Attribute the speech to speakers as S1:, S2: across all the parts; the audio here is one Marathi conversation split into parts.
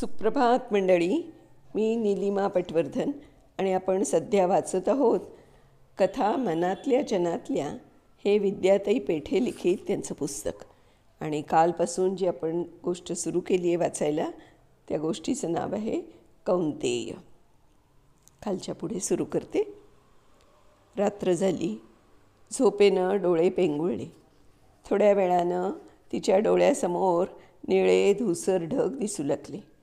S1: सुप्रभात मंडळी. मी निलिमा पटवर्धन आणि आपण सध्या वाचत आहोत कथा मनातल्या जनातल्या हे विद्याताई पेठे लिखित त्यांचं पुस्तक. आणि कालपासून जी आपण गोष्ट सुरू केली आहे वाचायला त्या गोष्टीचं नाव आहे कौंतेय. खालच्या पुढे सुरू करते. रात्र झाली. झोपेनं डोळे पेंगुळले. थोड्या वेळानं तिच्या डोळ्यासमोर निळे धुसर ढग दिसू लागले.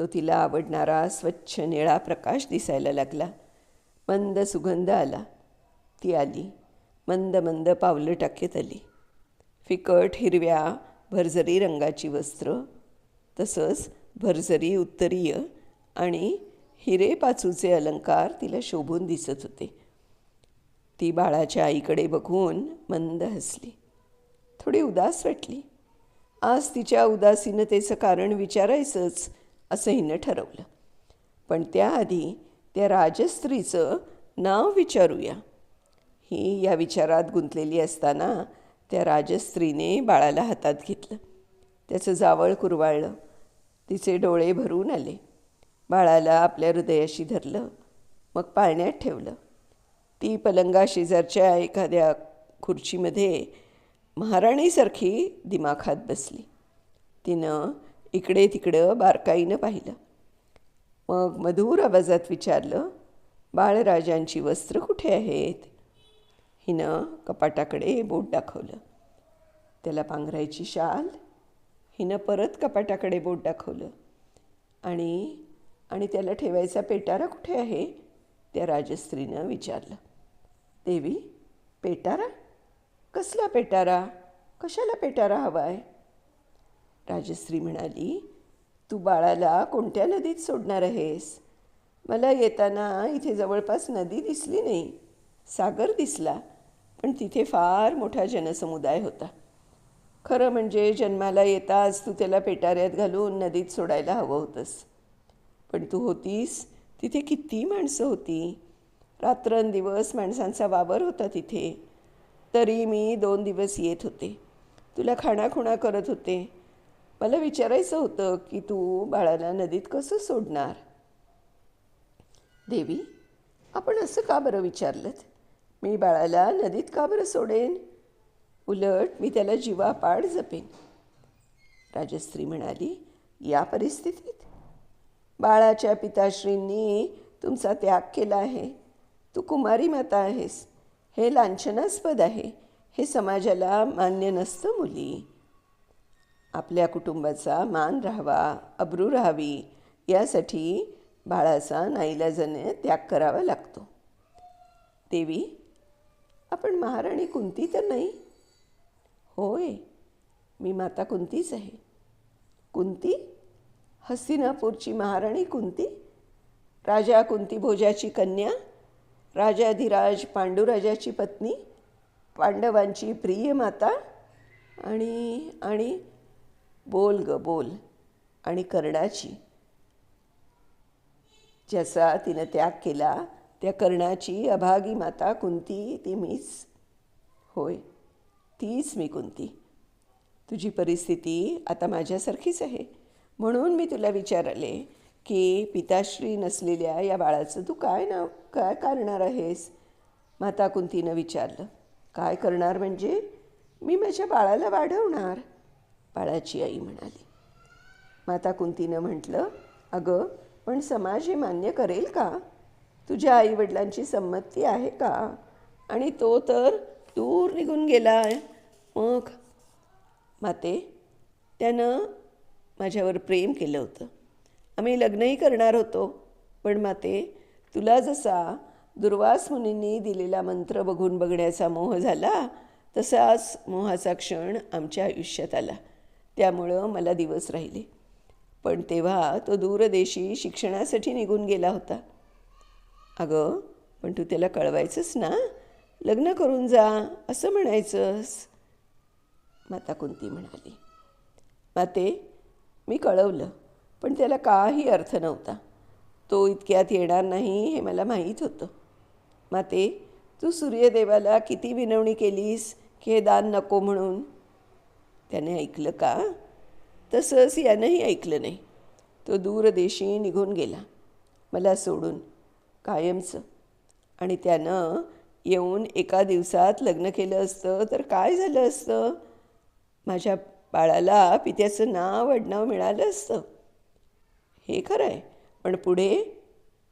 S1: तो तिला आवडणारा स्वच्छ निळा प्रकाश दिसायला लागला. मंद सुगंध आला. ती आली. मंद मंद पावलं टाकीत आली. फिकट हिरव्या भरझरी रंगाची वस्त्र तसंच भरझरी उत्तरीय आणि हिरे पाचूचे अलंकार तिला शोभून दिसत होते. ती बाळाच्या आईकडे बघून मंद हसली. थोडी उदास वाटली. आज तिच्या उदासीनतेचं कारण विचारायचंच. असं हिनं ठरवलं. पण त्याआधी त्या राजस्त्रीचं नाव विचारूया. ही या विचारात गुंतलेली असताना त्या राजस्त्रीने बाळाला हातात घेतलं. त्याचं जावळ कुरवाळलं. तिचे डोळे भरून आले. बाळाला आपल्या हृदयाशी धरलं. मग पाळण्यात ठेवलं. ती पलंगा शेजारच्या एखाद्या खुर्चीमध्ये महाराणीसारखी दिमाखात बसली. तिनं इकडे तिकडं बारकाईनं पाहिलं. मग मधुर आवाजात विचारलं बाळराजांची वस्त्र कुठे आहेत? हिनं कपाटाकडे बोट दाखवलं. त्याला पांघरायची शाल. हिनं परत कपाटाकडे बोट दाखवलं. आणि आणि त्याला ठेवायचा पेटारा कुठे आहे? त्या राजस्त्रीनं विचारलं. देवी पेटारा? कसला पेटारा? कशाला पेटारा हवा आहे राजश्री म्हणाली तू बाळाला कोणत्या नदीत सोडणार आहेस? मला येताना इथे जवळपास नदी दिसली नाही सागर दिसला पण तिथे फार मोठा जनसमुदाय होता. खरं म्हणजे जन्माला येताच तू त्याला पेटाऱ्यात घालून नदीत सोडायला हवं होतंस. पण तू होतीस तिथे किती माणसं होती? रात्रंदिवस माणसांचा वावर होता तिथे. तरी मी दोन दिवस येत होते. तुला खाणाखुणा करत होते. मला विचारायचं होतं की तू बाळाला नदीत कसं सोडणार? देवी आपण असं का बरं विचारलं मी बाळाला नदीत का बरं सोडेन? उलट मी त्याला जीवापाड जपेन. राजश्री म्हणाली या परिस्थितीत? बाळाच्या पिताश्रींनी तुमचा त्याग केला आहे. तू कुमारी माता आहेस. हे लांछनास्पद आहे. हे समाजाला मान्य नसतं मुली. आपल्या कुटुंबाचा मान राहावा अब्रू राहावी यासाठी बाळाचा नाईलाजाने त्याग करावा लागतो. देवी आपण महाराणी कुंती तर नाही? होय मी माता कुंतीच आहे? कुंती हस्तिनापूरची महाराणी कुंती राजा कुंती भोजाची कन्या? राजाधिराज पांडुराजाची पत्नी? पांडवांची प्रिय माता? आणि आणि बोल ग बोल. आणि कर्णाची. ज्याचा तिनं त्याग केला त्या कर्णाची अभागी माता कुंती ती मीच. होय तीच मी कुंती. तुझी परिस्थिती आता माझ्यासारखीच आहे. म्हणून मी तुला विचारले की पिताश्री नसलेल्या या बाळाचं तू काय नाव काय करणार आहेस? माता कुंतीनं विचारलं. काय करणार म्हणजे? मी माझ्या बाळाला वाढवणार. बाळाची आई म्हणाली. माता कुंतीनं म्हटलं अगं पण समाज हे मान्य करेल का? तुझ्या आईवडिलांची संमती आहे का? आणि तो तर दूर निघून गेला आहे मग माते त्यानं माझ्यावर प्रेम केलं होतं. आम्ही लग्नही करणार होतो पण माते तुला जसा दुर्वास मुनींनी दिलेला मंत्र बघून बघण्याचा मोह झाला तसाच मोहाचा क्षण आमच्या आयुष्यात आला. त्यामुळं मला दिवस राहिले. पण तेव्हा तो दूरदेशी शिक्षणासाठी निघून गेला होता. अगं पण तू त्याला कळवायचंस ना? लग्न करून जा असं म्हणायचंस. माता कुंती म्हणाली. माते मी कळवलं पण त्याला काही अर्थ नव्हता. तो इतक्यात येणार नाही हे मला माहीत होतं. माते तू सूर्यदेवाला किती विनवणी केलीस की हे दान नको म्हणून? त्याने ऐकलं का? तसंच यानंही ऐकलं नाही. तो दूरदेशी निघून गेला. मला सोडून कायमचं. आणि त्यानं येऊन एका दिवसात लग्न केलं असतं. तर काय झालं असतं? माझ्या बाळाला पित्याचं नाव आडनाव मिळालं असतं. हे खरं आहे पण पुढे?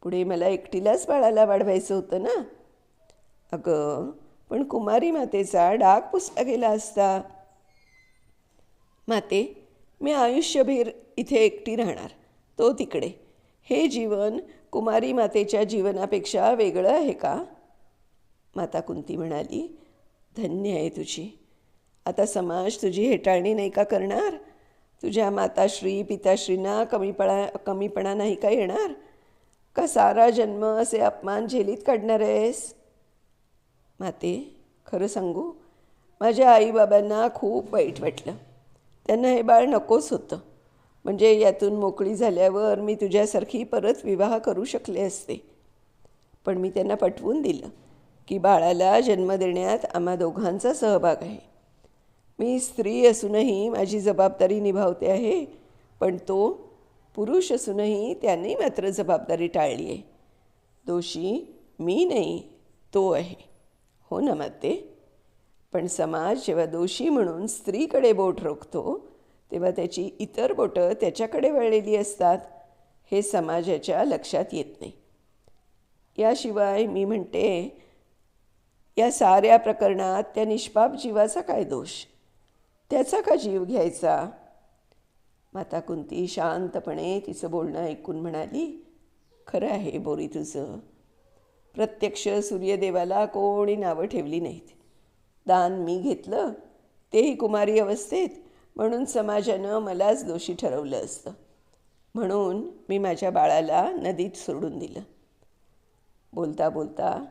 S1: पुढे मला एकटीलाच बाळाला वाढवायचं होतं ना? अगं पण कुमारी मातेचा डाग पुसला गेला असता. माते मी आयुष्यभर इथे एकटी राहणार. तो तिकडे. हे जीवन कुमारी मातेच्या जीवनापेक्षा वेगळं आहे का? माता कुंती म्हणाली धन्य आहे तुझी. आता समाज तुझी हेटाळणी नाही का करणार? तुझ्या माताश्री पिताश्रींना कमीपणा कमीपणा नाही का येणार? का सारा जन्म असे अपमान झेलीत काढणार आहेस? माते खरं सांगू माझ्या आईबाबांना खूप वाईट वाटलं. त्यांना हे बाळ नकोच होतं. म्हणजे यातून मोकळी झाल्यावर मी तुझ्यासारखी परत विवाह करू शकले असते. पण मी त्यांना पटवून दिलं की बाळाला जन्म देण्यात आम्हा दोघांचा सहभाग आहे. मी स्त्री असूनही माझी जबाबदारी निभावते आहे पण तो पुरुष असूनही त्याने मात्र जबाबदारी टाळली आहे. दोषी मी नाही तो आहे. हो ना माते? पण समाज जेव्हा दोषी म्हणून स्त्रीकडे बोट रोखतो तेव्हा त्याची इतर बोटं त्याच्याकडे वळलेली असतात हे समाजाच्या लक्षात येत नाही. याशिवाय मी म्हणते या साऱ्या प्रकरणात त्या निष्पाप जीवाचा काय दोष? त्याचा का जीव घ्यायचा? माता कुंती शांतपणे तिचं बोलणं ऐकून म्हणाली खरं आहे बोरी तुझं. प्रत्यक्ष सूर्यदेवाला कोणी नावं ठेवली नाहीत. दान मी घेतलं तेही कुमारी अवस्थेत. म्हणून समाजानं मलाच दोषी ठरवलं असतं. म्हणून मी माझ्या बाळाला नदीत सोडून दिलं. बोलता बोलता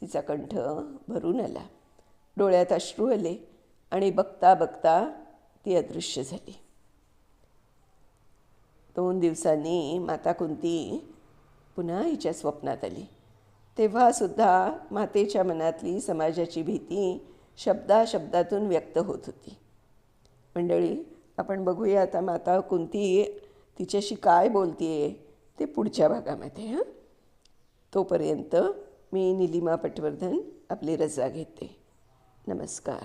S1: तिचा कंठ भरून आला. डोळ्यात अश्रू आले आणि बघता बघता ती अदृश्य झाली. दोन दिवसांनी माता कुंती पुन्हा हिच्या स्वप्नात आली. तेव्हासुद्धा मातेच्या मनातली समाजाची भीती शब्दाशब्दातून व्यक्त होत होती. मंडळी आपण बघूया आता माता कुंती तिच्याशी काय बोलतीये ते पुढच्या भागामध्ये हां? तोपर्यंत मी निलिमा पटवर्धन आपली रजा घेते. नमस्कार.